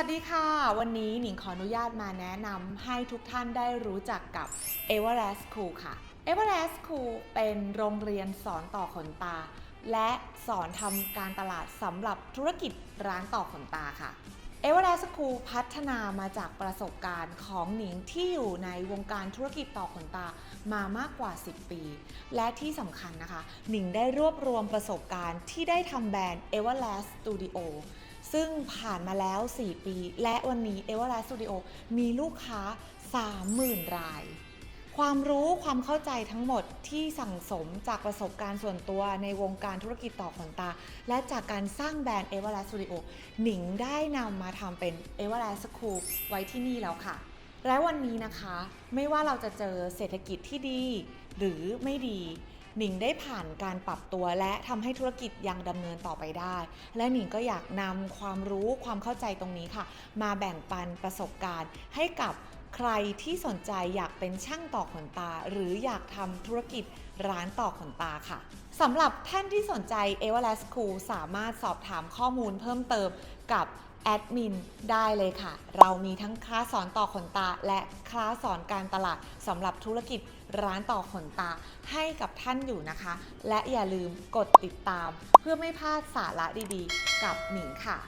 วัสดีค่ะ วันนี้หนิงขออนุญาตมาแนะนำให้ทุกท่านได้รู้จักกับ Everlast School ค่ะ Everlast School เป็นโรงเรียนสอนต่อขนตา และสอนทำการตลาดสำหรับธุรกิจร้านต่อขนตาค่ะ Everlast School พัฒนามาจากประสบการณ์ของหนิงที่อยู่ในวงการธุรกิจต่อขนตามามากกว่า 10 ปี และที่สำคัญนะคะ หนิงได้รวบรวมประสบการณ์ที่ได้ทำแบรนด์ Everlast Studio ซึ่งผ่านมาแล้ว 4 ปี และวันนี้ Everlast Studio มีลูกค้า 30,000 ราย ความรู้ความเข้าใจทั้งหมดที่สั่งสมจากประสบการณ์ส่วนตัวในวงการธุรกิจต่อขนตา และจากการสร้างแบรนด์ Everlast Studio หนิงได้นำมาทำเป็น Everlast School ไว้ที่นี่แล้วค่ะ และวันนี้นะคะ ไม่ว่าเราจะเจอเศรษฐกิจที่ดี หรือไม่ดี หนิงได้ผ่านการปรับตัวและทำให้ธุรกิจยังดำเนินต่อไปได้ และหนิงก็อยากนำความรู้ความเข้าใจตรงนี้ค่ะ มาแบ่งปันประสบการณ์ให้กับ ใครที่สนใจอยากเป็นช่างต่อขนตา หรืออยากทำธุรกิจร้านต่อขนตาค่ะสำหรับท่านที่สนใจ Everlast School สามารถสอบถามข้อมูลเพิ่มเติมกับแอดมินได้เลยค่ะ เรามีทั้งคลาสสอนต่อขนตา และคลาสสอนการตลาดสำหรับธุรกิจร้านต่อขนตาให้กับท่านอยู่นะคะ และอย่าลืมกดติดตาม เพื่อไม่พลาดสาระดีๆ กับหนิงค่ะ